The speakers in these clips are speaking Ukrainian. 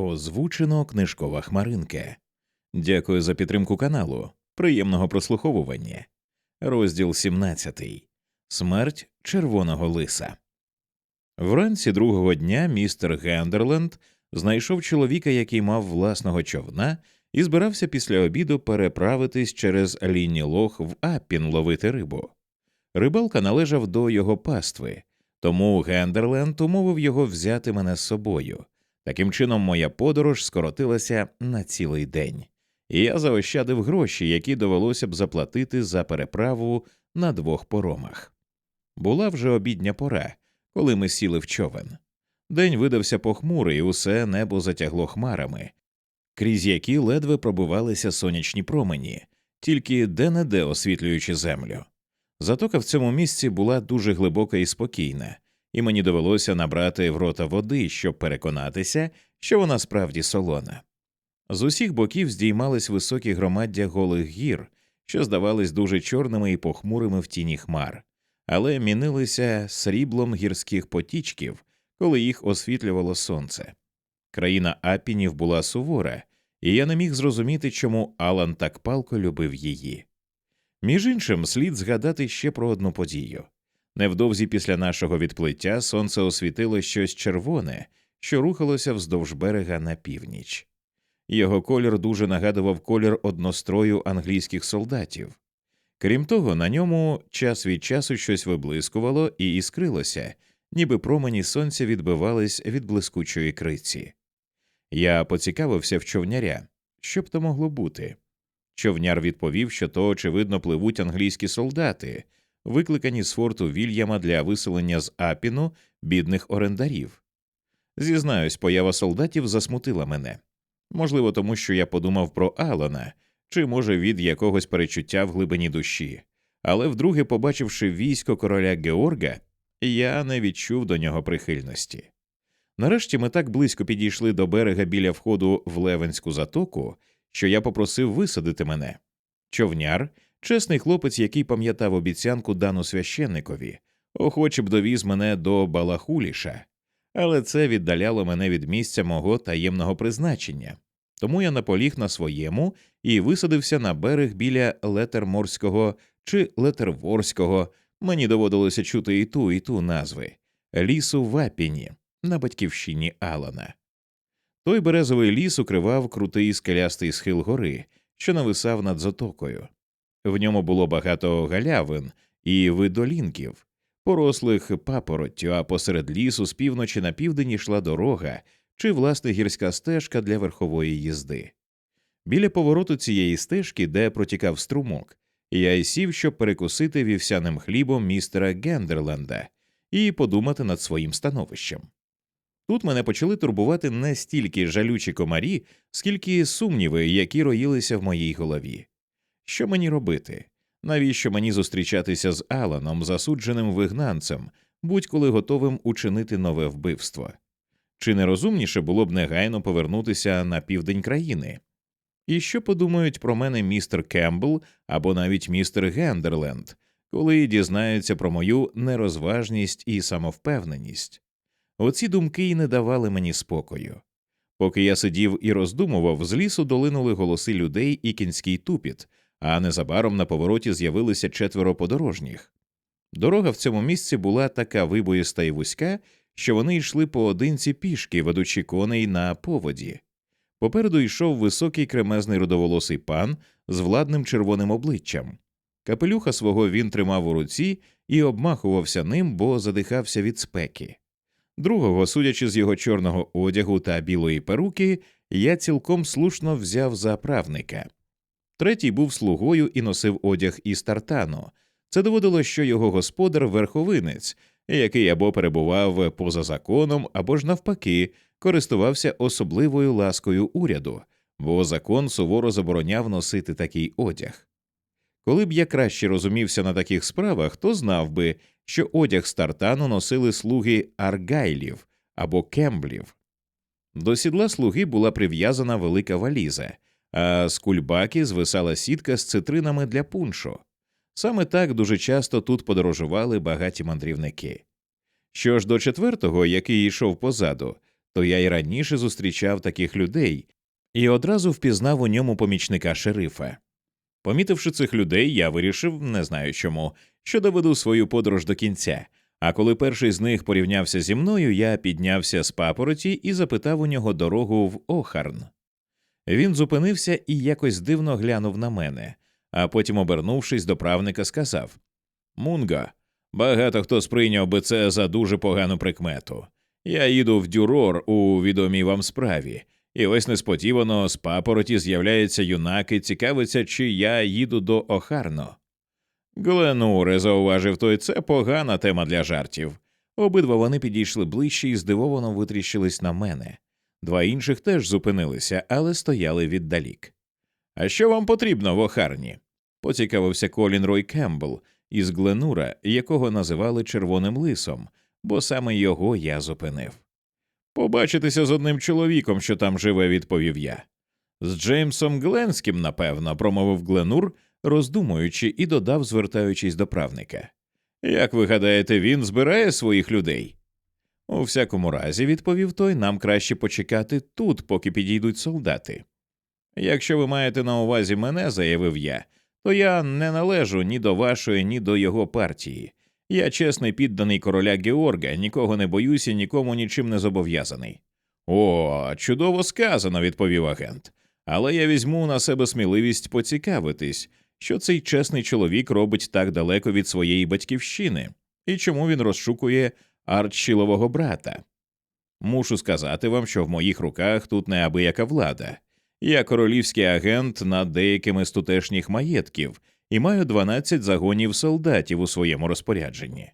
Озвучено книжкова хмаринка. Дякую за підтримку каналу. Приємного прослуховування. Розділ 17. Смерть червоного лиса. Вранці другого дня містер Гендерленд знайшов чоловіка, який мав власного човна, і збирався після обіду переправитись через лінні лох в Аппін ловити рибу. Рибалка належав до його пастви, тому Гендерленд умовив його взяти мене з собою. Таким чином, моя подорож скоротилася на цілий день, і я заощадив гроші, які довелося б заплатити за переправу на двох поромах. Була вже обідня пора, коли ми сіли в човен. День видався похмурий, і усе небо затягло хмарами, крізь які ледве пробивалися сонячні промені, тільки де-не-де освітлюючи землю. Затока в цьому місці була дуже глибока і спокійна, і мені довелося набрати в рота води, щоб переконатися, що вона справді солона. З усіх боків здіймались високі громаддя голих гір, що здавались дуже чорними і похмурими в тіні хмар, але мінилися сріблом гірських потічків, коли їх освітлювало сонце. Країна Апінів була сувора, і я не міг зрозуміти, чому Алан так палко любив її. Між іншим, слід згадати ще про одну подію. Невдовзі після нашого відплиття сонце освітило щось червоне, що рухалося вздовж берега на північ. Його колір дуже нагадував колір однострою англійських солдатів. Крім того, на ньому час від часу щось виблискувало і іскрилося, ніби промені сонця відбивались від блискучої криці. Я поцікавився в човняря, що б то могло бути. Човняр відповів, що то, очевидно, пливуть англійські солдати, викликані з форту Вільяма для виселення з Апіну бідних орендарів. Зізнаюсь, поява солдатів засмутила мене. Можливо, тому що я подумав про Алана, чи, може, від якогось перечуття в глибині душі, але вдруге, побачивши військо короля Георга, я не відчув до нього прихильності. Нарешті ми так близько підійшли до берега біля входу в Левенську затоку, що я попросив висадити мене. Човняр, чесний хлопець, який пам'ятав обіцянку дану священникові, охоче б довіз мене до Балахуліша, але це віддаляло мене від місця мого таємного призначення. Тому я наполіг на своєму і висадився на берег біля Летерморського чи Летерворського. Мені доводилося чути і ту, і ту назви лісу в Апіні на батьківщині Алана. Той березовий ліс укривав крутий скелястий схил гори, що нависав над затокою. В ньому було багато галявин і видолінків, порослих папороттю, а посеред лісу з півночі на південь йшла дорога чи власне гірська стежка для верхової їзди. Біля повороту цієї стежки, де протікав струмок, я й сів, щоб перекусити вівсяним хлібом містера Гендерленда і подумати над своїм становищем. Тут мене почали турбувати не стільки жалючі комарі, скільки сумніви, які роїлися в моїй голові. Що мені робити? Навіщо мені зустрічатися з Аланом, засудженим вигнанцем, будь-коли готовим учинити нове вбивство? Чи не розумніше було б негайно повернутися на південь країни? І що подумають про мене містер Кембл або навіть містер Гендерленд, коли дізнаються про мою нерозважність і самовпевненість? Оці думки й не давали мені спокою. Поки я сидів і роздумував, з лісу долинули голоси людей і кінський тупіт, а незабаром на повороті з'явилися четверо подорожніх. Дорога в цьому місці була така вибоїста і вузька, що вони йшли поодинці пішки, ведучи коней на поводі. Попереду йшов високий кремезний рудоволосий пан з владним червоним обличчям. Капелюха свого він тримав у руці і обмахувався ним, бо задихався від спеки. Другого, судячи з його чорного одягу та білої перуки, я цілком слушно взяв за правника. Третій був слугою і носив одяг із тартану. Це доводило, що його господар верховинець, який або перебував поза законом, або ж навпаки, користувався особливою ласкою уряду, бо закон суворо забороняв носити такий одяг. Коли б я краще розумівся на таких справах, то знав би, що одяг з тартану носили слуги аргайлів або кемблів. До сідла слуги була прив'язана велика валіза, а з кульбаки звисала сітка з цитринами для пуншу. Саме так дуже часто тут подорожували багаті мандрівники. Що ж до четвертого, який йшов позаду, то я й раніше зустрічав таких людей і одразу впізнав у ньому помічника шерифа. Помітивши цих людей, я вирішив, не знаю чому, що доведу свою подорож до кінця. А коли перший з них порівнявся зі мною, я піднявся з папороті і запитав у нього дорогу в Охарн. Він зупинився і якось дивно глянув на мене, а потім, обернувшись до правника, сказав Мунга, багато хто сприйняв би це за дуже погану прикмету. Я їду в Дюрор у відомій вам справі, і ось несподівано з папороті з'являється юнак і цікавиться, чи я їду до Охарно. Гленуре, зауважив той, це погана тема для жартів. Обидва вони підійшли ближче і здивовано витріщились на мене. Два інших теж зупинилися, але стояли віддалік. А що вам потрібно в Охарні? поцікавився Колін Рой Кембл із Гленура, якого називали червоним лисом, бо саме його я зупинив. Побачитися з одним чоловіком, що там живе, відповів я. З Джеймсом Гленським, напевно, промовив Гленур, роздумуючи, і додав, звертаючись до правника. Як ви гадаєте, він збирає своїх людей? У всякому разі, відповів той, нам краще почекати тут, поки підійдуть солдати. Якщо ви маєте на увазі мене, заявив я, то я не належу ні до вашої, ні до його партії. Я чесний підданий короля Георга, нікого не боюся, нікому нічим не зобов'язаний. О, чудово сказано, відповів агент. Але я візьму на себе сміливість поцікавитись, що цей чесний чоловік робить так далеко від своєї батьківщини, і чому він розшукує Арчілового брата. Мушу сказати вам, що в моїх руках тут неабияка влада. Я королівський агент над деякими з тутешніх маєтків і маю 12 загонів солдатів у своєму розпорядженні.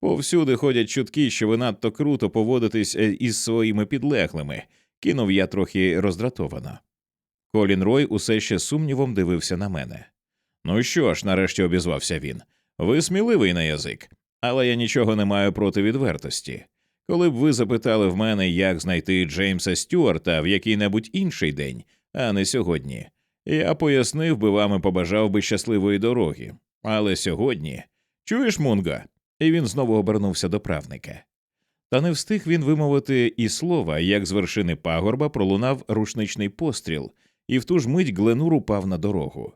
Повсюди ходять чутки, що ви надто круто поводитесь е, із своїми підлеглими, кинув я трохи роздратовано. Колін Рой усе ще сумнівом дивився на мене. Ну що ж, нарешті обізвався він. Ви сміливий на язик, але я нічого не маю проти відвертості. Коли б ви запитали в мене, як знайти Джеймса Стюарта в який-небудь інший день, а не сьогодні, я пояснив би вам і побажав би щасливої дороги. Але сьогодні чуєш, Мунга? І він знову обернувся до правника. Та не встиг він вимовити і слова, як з вершини пагорба пролунав рушничний постріл, і в ту ж мить Гленур упав на дорогу.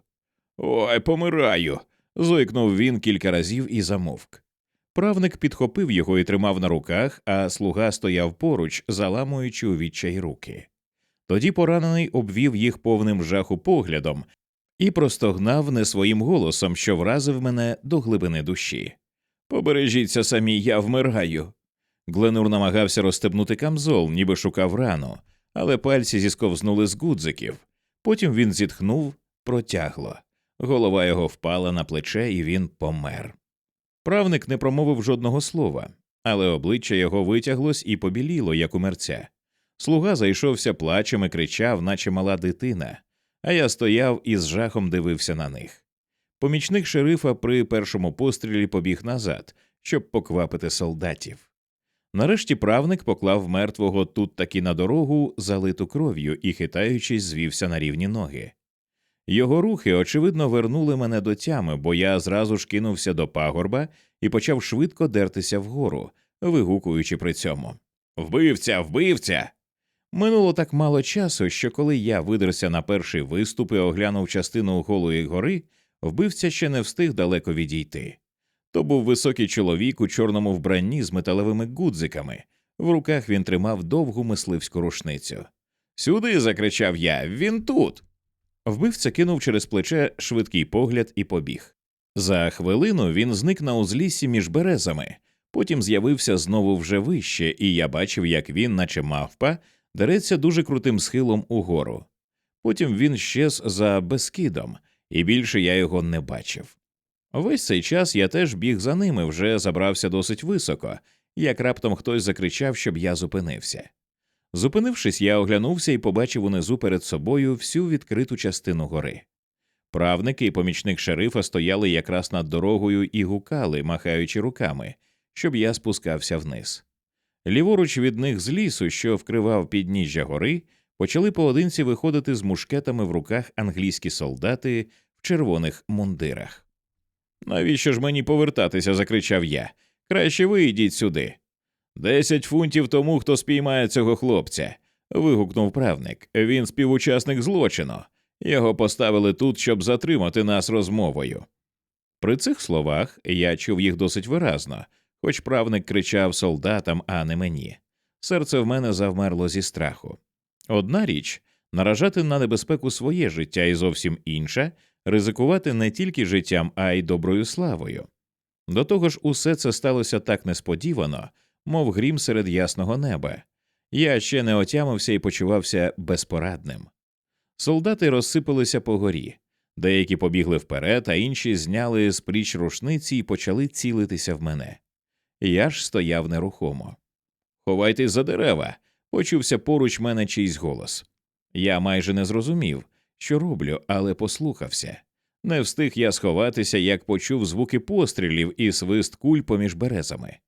Ой, помираю. зойкнув він кілька разів і замовк. Правник підхопив його і тримав на руках, а слуга стояв поруч, заламуючи у відчай руки. Тоді поранений обвів їх повним жаху поглядом і простогнав не своїм голосом, що вразив мене до глибини душі. Побережіться самі, я вмираю. Гленур намагався розстебнути камзол, ніби шукав рану, але пальці зісковзнули з гудзиків. Потім він зітхнув протягло. Голова його впала на плече, і він помер. Правник не промовив жодного слова, але обличчя його витяглось і побіліло, як у мерця. Слуга зайшовся плачем і кричав, наче мала дитина, а я стояв і з жахом дивився на них. Помічник шерифа при першому пострілі побіг назад, щоб поквапити солдатів. Нарешті правник поклав мертвого тут таки на дорогу, залиту кров'ю, і, хитаючись, звівся на рівні ноги. Його рухи, очевидно, вернули мене до тями, бо я зразу ж кинувся до пагорба і почав швидко дертися вгору, вигукуючи при цьому Вбивця, вбивця. Минуло так мало часу, що коли я видерся на перший виступ і оглянув частину голої гори, вбивця ще не встиг далеко відійти. То був високий чоловік у чорному вбранні з металевими гудзиками. В руках він тримав довгу мисливську рушницю. Сюди. закричав я. Він тут. Вбивця кинув через плече швидкий погляд і побіг. За хвилину він зник на узліссі між березами, потім з'явився знову вже вище, і я бачив, як він, наче мавпа, дереться дуже крутим схилом угору. Потім він щез за безкидом, і більше я його не бачив. Весь цей час я теж біг за ними, вже забрався досить високо, як раптом хтось закричав, щоб я зупинився. Зупинившись, я оглянувся і побачив унизу перед собою всю відкриту частину гори. Правники і помічник шерифа стояли якраз над дорогою і гукали, махаючи руками, щоб я спускався вниз. Ліворуч від них з лісу, що вкривав підніжжя гори, почали поодинці виходити з мушкетами в руках англійські солдати в червоних мундирах. Навіщо ж мені повертатися? закричав я. Краще ви йдіть сюди. Десять фунтів тому, хто спіймає цього хлопця. вигукнув правник. Він співучасник злочину. Його поставили тут, щоб затримати нас розмовою. При цих словах я чув їх досить виразно, хоч правник кричав солдатам, а не мені. Серце в мене завмерло зі страху. Одна річ наражати на небезпеку своє життя і зовсім інша ризикувати не тільки життям, а й доброю славою. До того ж, усе це сталося так несподівано, мов грім серед ясного неба. Я ще не отямився і почувався безпорадним. Солдати розсипалися по горі, деякі побігли вперед, а інші зняли з пліч рушниці і почали цілитися в мене. Я ж стояв нерухомо. Ховайтесь за дерева, почувся поруч мене чийсь голос. Я майже не зрозумів, що роблю, але послухався. Не встиг я сховатися, як почув звуки пострілів і свист куль поміж березами.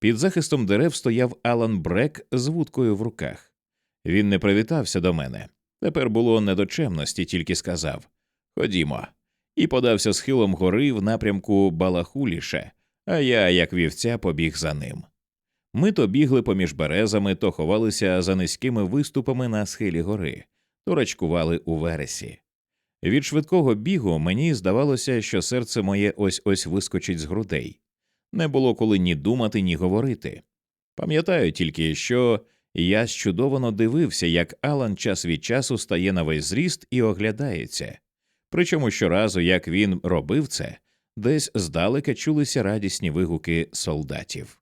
Під захистом дерев стояв Алан Брек з вудкою в руках. Він не привітався до мене. Тепер було не до чемності, тільки сказав Ходімо, і подався схилом гори в напрямку Балахуліше, а я, як вівця, побіг за ним. Ми то бігли поміж березами, то ховалися за низькими виступами на схилі гори, то рачкували у вересі. Від швидкого бігу мені здавалося, що серце моє ось ось вискочить з грудей. Не було коли ні думати, ні говорити. Пам'ятаю тільки, що я щудовано дивився, як Алан час від часу стає на весь зріст і оглядається. Причому щоразу, як він робив це, десь здалека чулися радісні вигуки солдатів.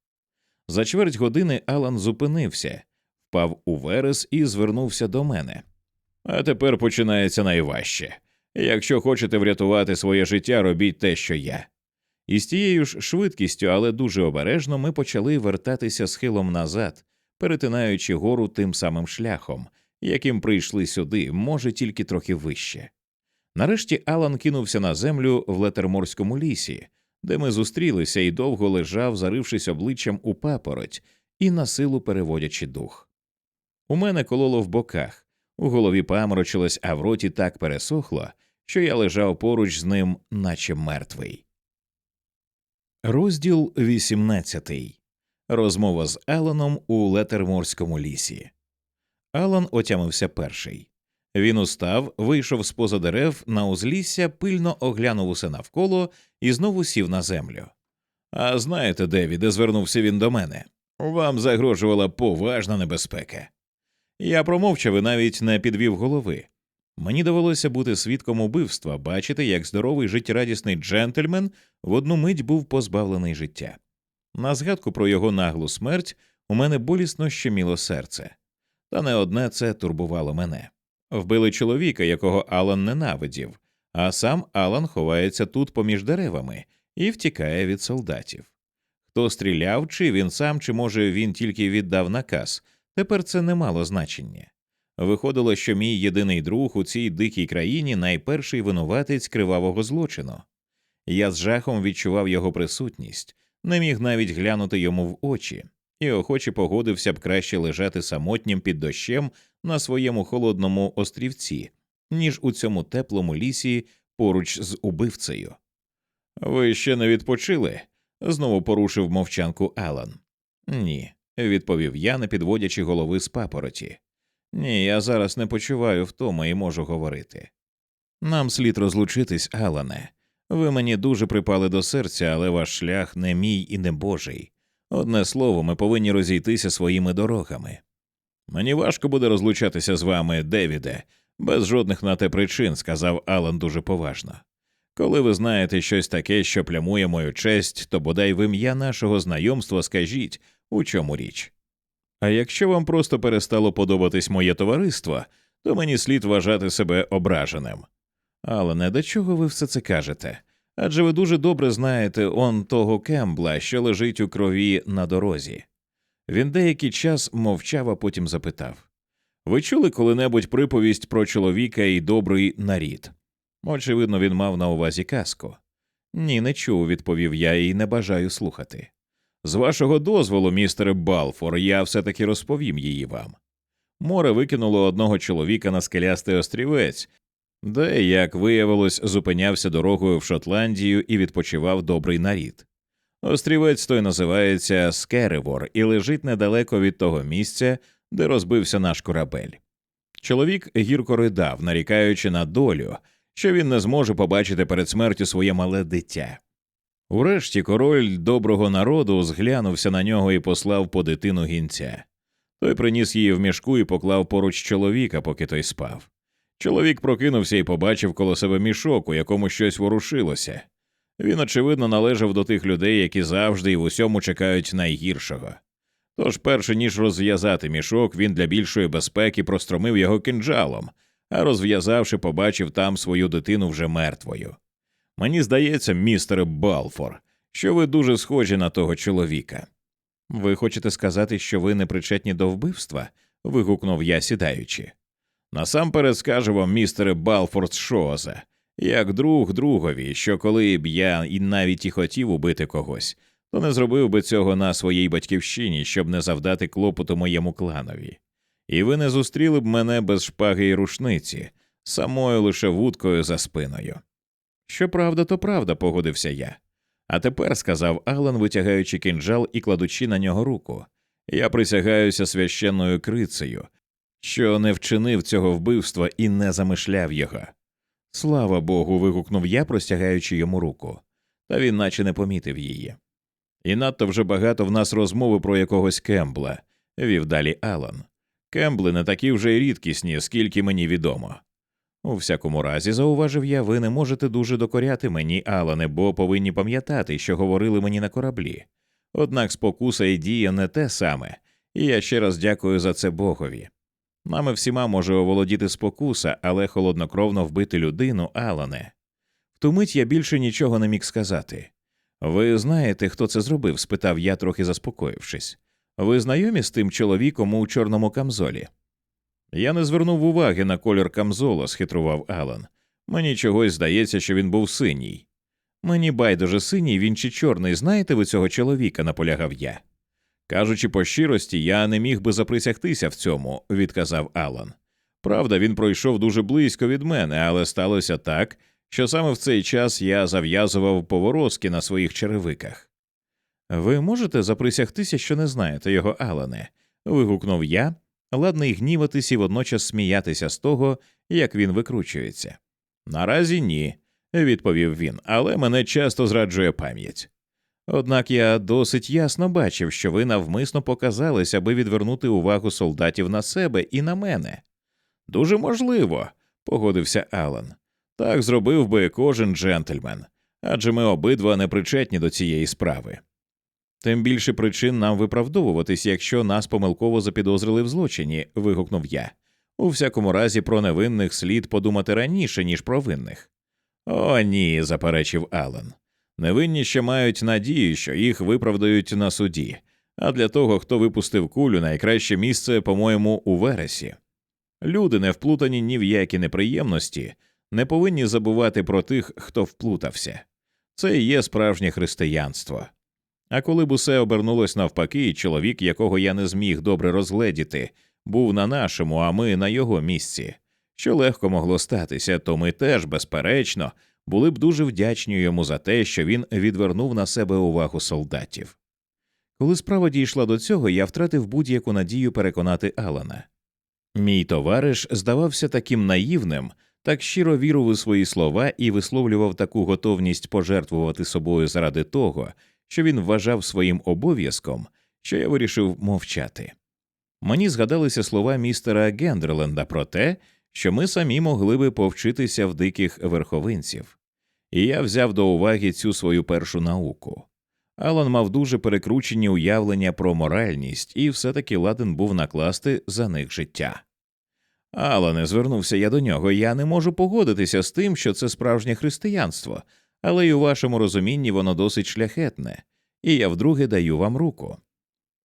За чверть години Алан зупинився, впав у верес і звернувся до мене. А тепер починається найважче. Якщо хочете врятувати своє життя, робіть те, що я. І з тією ж швидкістю, але дуже обережно, ми почали вертатися схилом назад, перетинаючи гору тим самим шляхом, яким прийшли сюди, може тільки трохи вище. Нарешті Алан кинувся на землю в летерморському лісі, де ми зустрілися і довго лежав, зарившись обличчям у папороть і на силу переводячи дух. У мене кололо в боках, у голові паморочилось, а в роті так пересохло, що я лежав поруч з ним, наче мертвий. Розділ 18. Розмова з Аланом у Летерморському лісі. Алан отямився перший. Він устав, вийшов з поза дерев на узлісся, пильно оглянув усе навколо і знову сів на землю. А знаєте, Девіде, звернувся він до мене. Вам загрожувала поважна небезпека. Я промовчав і навіть не підвів голови. Мені довелося бути свідком убивства, бачити, як здоровий життєрадісний джентльмен в одну мить був позбавлений життя. На згадку про його наглу смерть у мене болісно щеміло серце, та не одне це турбувало мене. Вбили чоловіка, якого Алан ненавидів, а сам Алан ховається тут поміж деревами і втікає від солдатів. Хто стріляв, чи він сам, чи може він тільки віддав наказ, тепер це не мало значення. Виходило, що мій єдиний друг у цій дикій країні найперший винуватець кривавого злочину. Я з жахом відчував його присутність, не міг навіть глянути йому в очі, і охоче погодився б краще лежати самотнім під дощем на своєму холодному острівці, ніж у цьому теплому лісі поруч з убивцею. Ви ще не відпочили? знову порушив мовчанку Алан. Ні, відповів я, не підводячи голови з папороті. Ні, я зараз не почуваю втоми і можу говорити. Нам слід розлучитись, Алане. Ви мені дуже припали до серця, але ваш шлях не мій і не божий. Одне слово, ми повинні розійтися своїми дорогами. Мені важко буде розлучатися з вами, Девіде, без жодних на те причин, сказав Алан дуже поважно. Коли ви знаєте щось таке, що плямує мою честь, то бодай в ім'я нашого знайомства скажіть, у чому річ. А якщо вам просто перестало подобатись моє товариство, то мені слід вважати себе ображеним. Але не до чого ви все це кажете? Адже ви дуже добре знаєте он того Кембла, що лежить у крові на дорозі. Він деякий час мовчав, а потім запитав Ви чули коли-небудь приповість про чоловіка і добрий нарід? Очевидно, він мав на увазі казку. Ні, не чув, відповів я і не бажаю слухати. З вашого дозволу, містере Балфор, я все таки розповім її вам. Море викинуло одного чоловіка на скелястий острівець, де, як виявилось, зупинявся дорогою в Шотландію і відпочивав добрий нарід. Острівець той називається Скеревор і лежить недалеко від того місця, де розбився наш корабель. Чоловік гірко ридав, нарікаючи на долю, що він не зможе побачити перед смертю своє мале дитя. Урешті король доброго народу зглянувся на нього і послав по дитину гінця. Той приніс її в мішку і поклав поруч чоловіка, поки той спав. Чоловік прокинувся і побачив коло себе мішок, у якому щось ворушилося. Він, очевидно, належав до тих людей, які завжди і в усьому чекають найгіршого. Тож, перше ніж розв'язати мішок, він для більшої безпеки простромив його кинджалом, а розв'язавши, побачив там свою дитину вже мертвою. Мені здається, містере Балфор, що ви дуже схожі на того чоловіка. Ви хочете сказати, що ви не причетні до вбивства? вигукнув я, сідаючи. Насамперед скажу вам, містере Балфорд Шооза, як друг другові, що коли б я і навіть і хотів убити когось, то не зробив би цього на своїй батьківщині, щоб не завдати клопоту моєму кланові. І ви не зустріли б мене без шпаги і рушниці, самою лише вудкою за спиною. Що правда, то правда, погодився я. А тепер, сказав Алан, витягаючи кинджал і кладучи на нього руку, я присягаюся священною крицею, що не вчинив цього вбивства і не замишляв його. Слава Богу. вигукнув я, простягаючи йому руку, та він наче не помітив її. І надто вже багато в нас розмови про якогось Кембла, вів далі Алан. Кембли не такі вже й рідкісні, скільки мені відомо. У всякому разі, зауважив я, ви не можете дуже докоряти мені, Алане, бо повинні пам'ятати, що говорили мені на кораблі. Однак спокуса і дія не те саме, і я ще раз дякую за це Богові. Нами всіма може оволодіти спокуса, але холоднокровно вбити людину, Алане. В ту мить я більше нічого не міг сказати. Ви знаєте, хто це зробив? спитав я, трохи заспокоївшись. Ви знайомі з тим чоловіком у чорному камзолі? Я не звернув уваги на колір камзола, схитрував Алан. Мені чогось здається, що він був синій. Мені байдуже синій, він чи чорний, знаєте ви цього чоловіка, наполягав я. Кажучи по щирості, я не міг би заприсягтися в цьому, відказав Алан. Правда, він пройшов дуже близько від мене, але сталося так, що саме в цей час я зав'язував поворозки на своїх черевиках. Ви можете заприсягтися, що не знаєте його, Алане? вигукнув я, ладний гніватись і водночас сміятися з того, як він викручується. Наразі ні, відповів він, але мене часто зраджує пам'ять. Однак я досить ясно бачив, що ви навмисно показались, аби відвернути увагу солдатів на себе і на мене. Дуже можливо, погодився Алан. Так зробив би кожен джентльмен, адже ми обидва не причетні до цієї справи. Тим більше причин нам виправдовуватись, якщо нас помилково запідозрили в злочині, вигукнув я. У всякому разі, про невинних слід подумати раніше, ніж про винних. О, ні, заперечив Алан. Невинні ще мають надію, що їх виправдають на суді, а для того, хто випустив кулю, найкраще місце, по-моєму, у вересі. Люди, не вплутані ні в які неприємності, не повинні забувати про тих, хто вплутався. Це і є справжнє християнство. А коли б усе обернулось навпаки, чоловік, якого я не зміг добре розгледіти, був на нашому, а ми на його місці, що легко могло статися, то ми теж, безперечно, були б дуже вдячні йому за те, що він відвернув на себе увагу солдатів. Коли справа дійшла до цього, я втратив будь-яку надію переконати Алана. Мій товариш здавався таким наївним, так щиро вірив у свої слова і висловлював таку готовність пожертвувати собою заради того, що він вважав своїм обов'язком, що я вирішив мовчати. Мені згадалися слова містера Гендерленда про те, що ми самі могли би повчитися в диких верховинців, і я взяв до уваги цю свою першу науку. Алан мав дуже перекручені уявлення про моральність, і все таки ладен був накласти за них життя. Алане, звернувся я до нього, я не можу погодитися з тим, що це справжнє християнство, але й у вашому розумінні воно досить шляхетне, і я вдруге даю вам руку.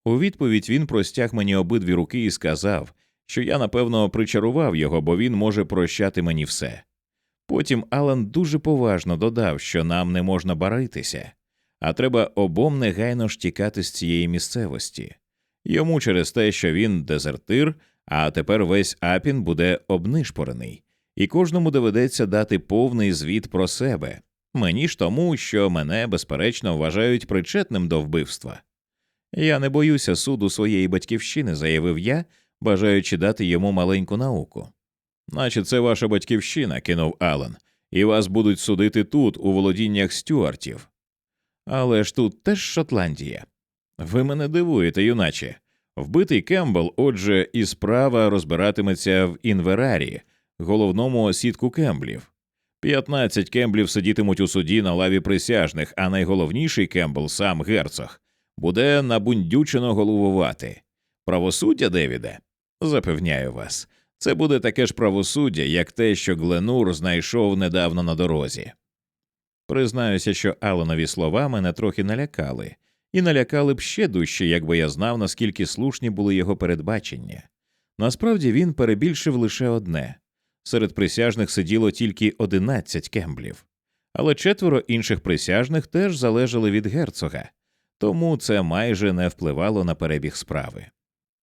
У відповідь він простяг мені обидві руки і сказав, що я напевно причарував його, бо він може прощати мені все. Потім Алан дуже поважно додав, що нам не можна баритися, а треба обом негайно ж тікати з цієї місцевості. Йому через те, що він дезертир, а тепер весь апін буде обнишпорений, і кожному доведеться дати повний звіт про себе, Мені ж тому, що мене, безперечно, вважають причетним до вбивства. Я не боюся суду своєї батьківщини, заявив я, бажаючи дати йому маленьку науку. Наче це ваша батьківщина, кинув Ален, і вас будуть судити тут, у володіннях стюартів. Але ж тут теж Шотландія. Ви мене дивуєте, юначе. Вбитий Кембл, отже, і справа розбиратиметься в інверарі, головному осідку Кемблів. П'ятнадцять Кемблів сидітимуть у суді на лаві присяжних, а найголовніший Кембл, сам герцог, буде набундючено головувати. Правосуддя, Девіде? Запевняю вас, це буде таке ж правосуддя, як те, що Гленур знайшов недавно на дорозі. Признаюся, що Аланові слова мене трохи налякали, і налякали б ще дужче, якби я знав, наскільки слушні були його передбачення. Насправді він перебільшив лише одне серед присяжних сиділо тільки одинадцять кемблів, але четверо інших присяжних теж залежали від герцога, тому це майже не впливало на перебіг справи.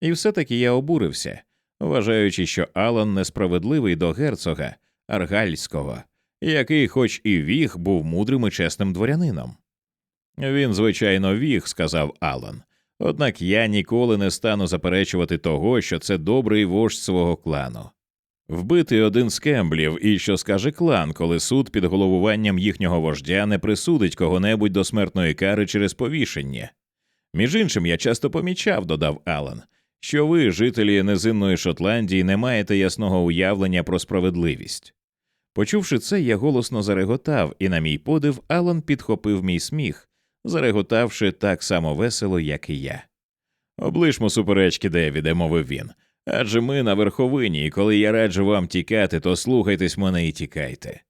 І все таки я обурився, вважаючи, що Алан несправедливий до герцога Аргальського, який, хоч і віг, був мудрим і чесним дворянином. Він, звичайно, віг, сказав Алан. Однак я ніколи не стану заперечувати того, що це добрий вождь свого клану. Вбити один з кемблів, і що скаже клан, коли суд під головуванням їхнього вождя не присудить кого-небудь до смертної кари через повішення. Між іншим, я часто помічав, додав Алан, що ви, жителі низинної Шотландії, не маєте ясного уявлення про справедливість. Почувши це, я голосно зареготав, і, на мій подив, Алан підхопив мій сміх, зареготавши так само весело, як і я. Облишмо суперечки, Девіде, мовив він. Адже ми на верховині, і коли я раджу вам тікати, то слухайтесь мене і тікайте.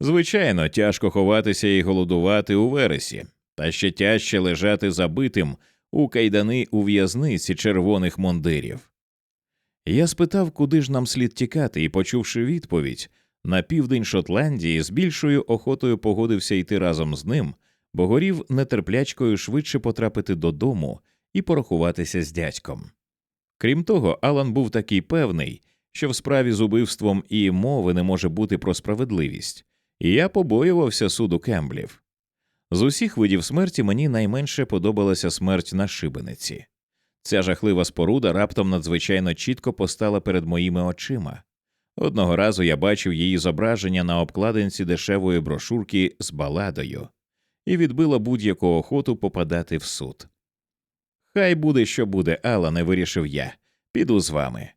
Звичайно, тяжко ховатися і голодувати у вересі, та ще тяжче лежати забитим у кайдани у в'язниці червоних мондирів. Я спитав, куди ж нам слід тікати, і, почувши відповідь, на південь Шотландії з більшою охотою погодився йти разом з ним, бо горів нетерплячкою швидше потрапити додому і порахуватися з дядьком. Крім того, Алан був такий певний, що в справі з убивством і мови не може бути про справедливість, і я побоювався суду Кемблів. З усіх видів смерті мені найменше подобалася смерть на шибениці. Ця жахлива споруда раптом надзвичайно чітко постала перед моїми очима. Одного разу я бачив її зображення на обкладинці дешевої брошурки з баладою і відбила будь-яку охоту попадати в суд. Хай буде, що буде, Алане, вирішив я. Піду з вами.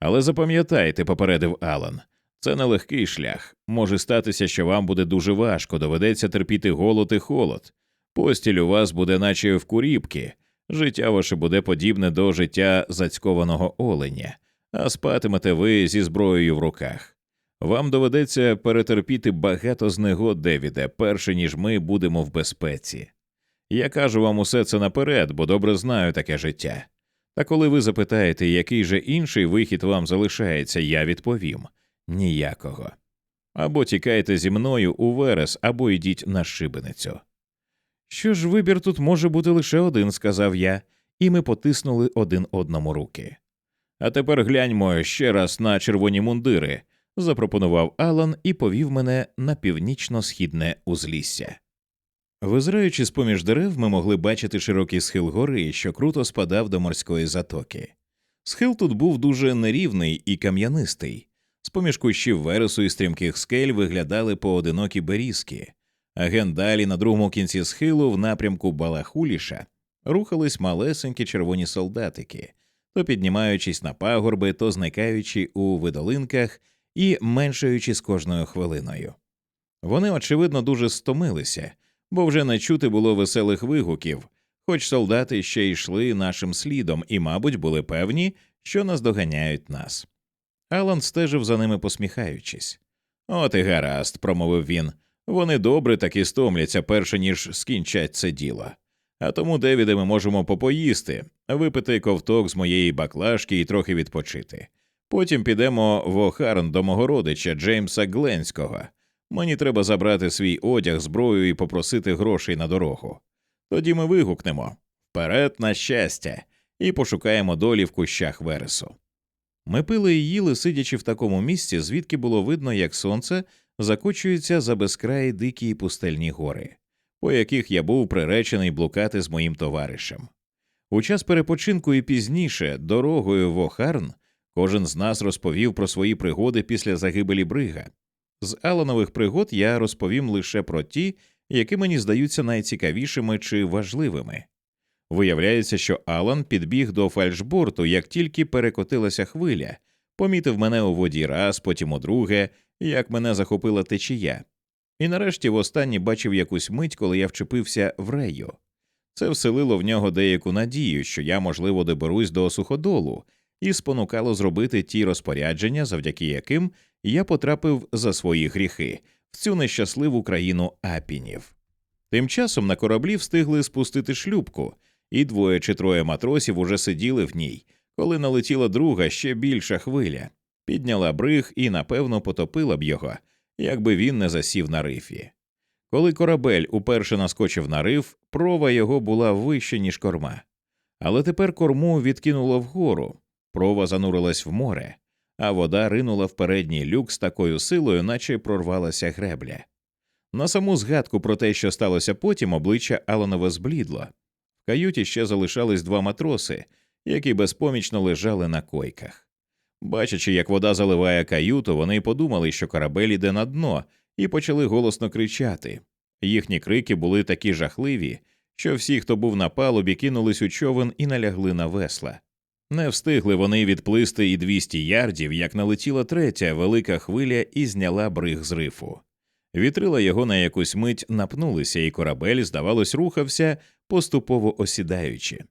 Але запам'ятайте, попередив Алан, це нелегкий шлях. Може статися, що вам буде дуже важко, доведеться терпіти голод і холод. Постіль у вас буде, наче в куріпки, життя ваше буде подібне до життя зацькованого оленя, а спатимете ви зі зброєю в руках. Вам доведеться перетерпіти багато знегод, Девіде, перше ніж ми будемо в безпеці. Я кажу вам усе це наперед, бо добре знаю таке життя. Та коли ви запитаєте, який же інший вихід вам залишається, я відповім ніякого. Або тікайте зі мною у верес, або йдіть на шибеницю. Що ж, вибір тут може бути лише один, сказав я, і ми потиснули один одному руки. А тепер гляньмо ще раз на червоні мундири, запропонував Алан і повів мене на північно-східне узлісся. Визираючи з поміж дерев, ми могли бачити широкий схил гори, що круто спадав до морської затоки. Схил тут був дуже нерівний і кам'янистий. З поміж кущів вересу і стрімких скель виглядали поодинокі берізки, а ген далі на другому кінці схилу, в напрямку Балахуліша, рухались малесенькі червоні солдатики, то піднімаючись на пагорби, то зникаючи у видолинках і меншаючи з кожною хвилиною. Вони, очевидно, дуже стомилися бо вже не чути було веселих вигуків, хоч солдати ще йшли нашим слідом і, мабуть, були певні, що наздоганяють нас. Алан стежив за ними, посміхаючись. От і гаразд, промовив він. Вони добре таки стомляться, перше ніж скінчать це діло. А тому, Девіде, ми можемо попоїсти, випити ковток з моєї баклажки і трохи відпочити. Потім підемо в Охарн до мого родича Джеймса Гленського, Мені треба забрати свій одяг, зброю і попросити грошей на дорогу. Тоді ми вигукнемо вперед на щастя, і пошукаємо долі в кущах вересу. Ми пили і їли, сидячи в такому місці, звідки було видно, як сонце закочується за безкраї дикі й пустельні гори, по яких я був приречений блукати з моїм товаришем. У час перепочинку і пізніше, дорогою в Охарн, кожен з нас розповів про свої пригоди після загибелі брига. З Аланових пригод я розповім лише про ті, які мені здаються найцікавішими чи важливими. Виявляється, що Алан підбіг до фальшборту, як тільки перекотилася хвиля, помітив мене у воді раз, потім удруге, як мене захопила течія, і нарешті востаннє бачив якусь мить, коли я вчепився в рею. Це вселило в нього деяку надію, що я, можливо, доберусь до суходолу, і спонукало зробити ті розпорядження, завдяки яким я потрапив за свої гріхи в цю нещасливу країну апінів. Тим часом на кораблі встигли спустити шлюбку, і двоє чи троє матросів уже сиділи в ній, коли налетіла друга ще більша хвиля, підняла бриг і, напевно, потопила б його, якби він не засів на рифі. Коли корабель уперше наскочив на риф, прова його була вище, ніж корма. Але тепер корму відкинуло вгору, прова занурилась в море, а вода ринула в передній люк з такою силою, наче прорвалася гребля. На саму згадку про те, що сталося потім, обличчя Аланова зблідло. В каюті ще залишались два матроси, які безпомічно лежали на койках. Бачачи, як вода заливає каюту, вони подумали, що корабель іде на дно, і почали голосно кричати. Їхні крики були такі жахливі, що всі, хто був на палубі, кинулись у човен і налягли на весла. Не встигли вони відплисти і 200 ярдів, як налетіла третя велика хвиля і зняла бриг з рифу. Вітрила його на якусь мить напнулися, і корабель, здавалось, рухався, поступово осідаючи.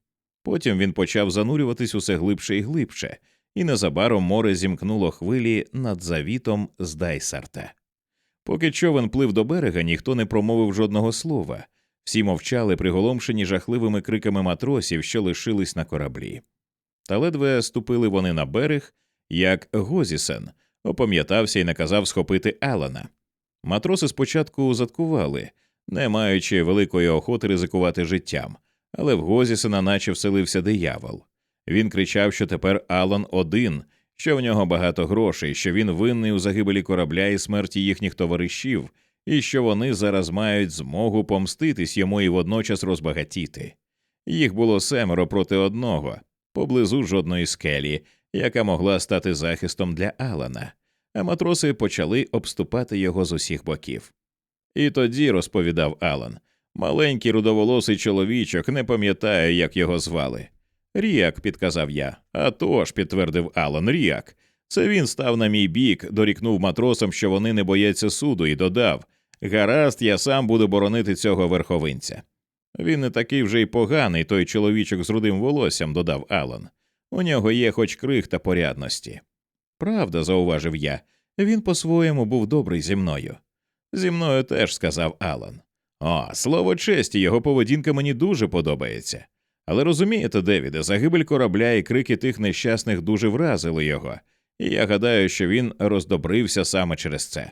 Потім він почав занурюватись усе глибше і глибше, і незабаром море зімкнуло хвилі над завітом з Дайсарта. Поки човен плив до берега, ніхто не промовив жодного слова, всі мовчали, приголомшені жахливими криками матросів, що лишились на кораблі. Та ледве ступили вони на берег, як Гозісен опам'ятався і наказав схопити Алана. Матроси спочатку заткували, не маючи великої охоти ризикувати життям, але в Гозісена наче вселився диявол. Він кричав, що тепер Алан один, що в нього багато грошей, що він винний у загибелі корабля і смерті їхніх товаришів, і що вони зараз мають змогу помститись йому і водночас розбагатіти. Їх було семеро проти одного, поблизу жодної скелі, яка могла стати захистом для Алана, а матроси почали обступати його з усіх боків. І тоді, розповідав Алан, маленький рудоволосий чоловічок не пам'ятає, як його звали. Ріак, підказав я. «А тож», – підтвердив Алан, Ріак. Це він став на мій бік, дорікнув матросам, що вони не бояться суду, і додав Гаразд, я сам буду боронити цього верховинця. Він не такий вже й поганий, той чоловічок з рудим волоссям, додав Алан. У нього є хоч крихта порядності. Правда, зауважив я, він по-своєму був добрий зі мною. Зі мною теж сказав Алан. О, слово честі, його поведінка мені дуже подобається. Але розумієте, Девіде, загибель корабля і крики тих нещасних дуже вразили його, і я гадаю, що він роздобрився саме через це.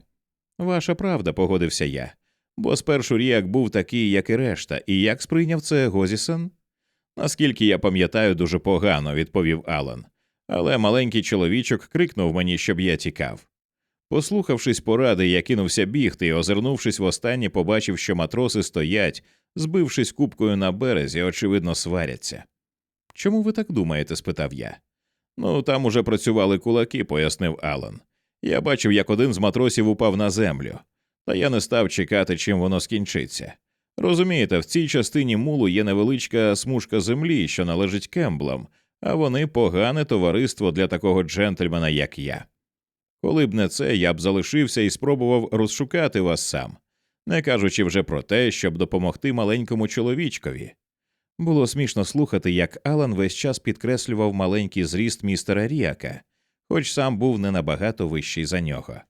Ваша правда, погодився я, бо спершу Ріак був такий, як і решта, і як сприйняв це Гозісон? Наскільки я пам'ятаю, дуже погано, відповів Алан, але маленький чоловічок крикнув мені, щоб я тікав. Послухавшись поради, я кинувся бігти і, озирнувшись востаннє, побачив, що матроси стоять, збившись купкою на березі, очевидно, сваряться. Чому ви так думаєте? спитав я. Ну, там уже працювали кулаки, пояснив Алан. Я бачив, як один з матросів упав на землю, та я не став чекати, чим воно скінчиться. Розумієте, в цій частині мулу є невеличка смужка землі, що належить кемблам, а вони погане товариство для такого джентльмена, як я. Коли б не це, я б залишився і спробував розшукати вас сам, не кажучи вже про те, щоб допомогти маленькому чоловічкові. Було смішно слухати, як Алан весь час підкреслював маленький зріст містера Ріака, хоч сам був не набагато вищий за нього.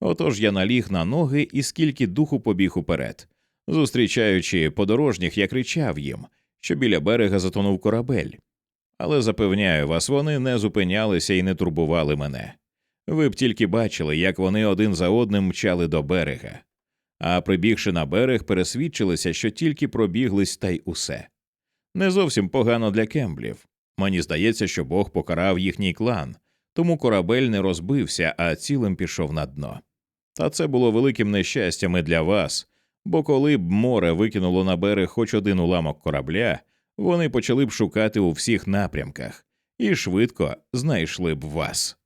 Отож я наліг на ноги і скільки духу побіг уперед. Зустрічаючи подорожніх, я кричав їм, що біля берега затонув корабель. Але запевняю вас, вони не зупинялися і не турбували мене. Ви б тільки бачили, як вони один за одним мчали до берега, а прибігши на берег, пересвідчилися, що тільки пробіглись та й усе. Не зовсім погано для кемблів. Мені здається, що Бог покарав їхній клан, тому корабель не розбився, а цілим пішов на дно. Та це було великим нещастям і для вас, бо коли б море викинуло на берег хоч один уламок корабля, вони почали б шукати у всіх напрямках і швидко знайшли б вас.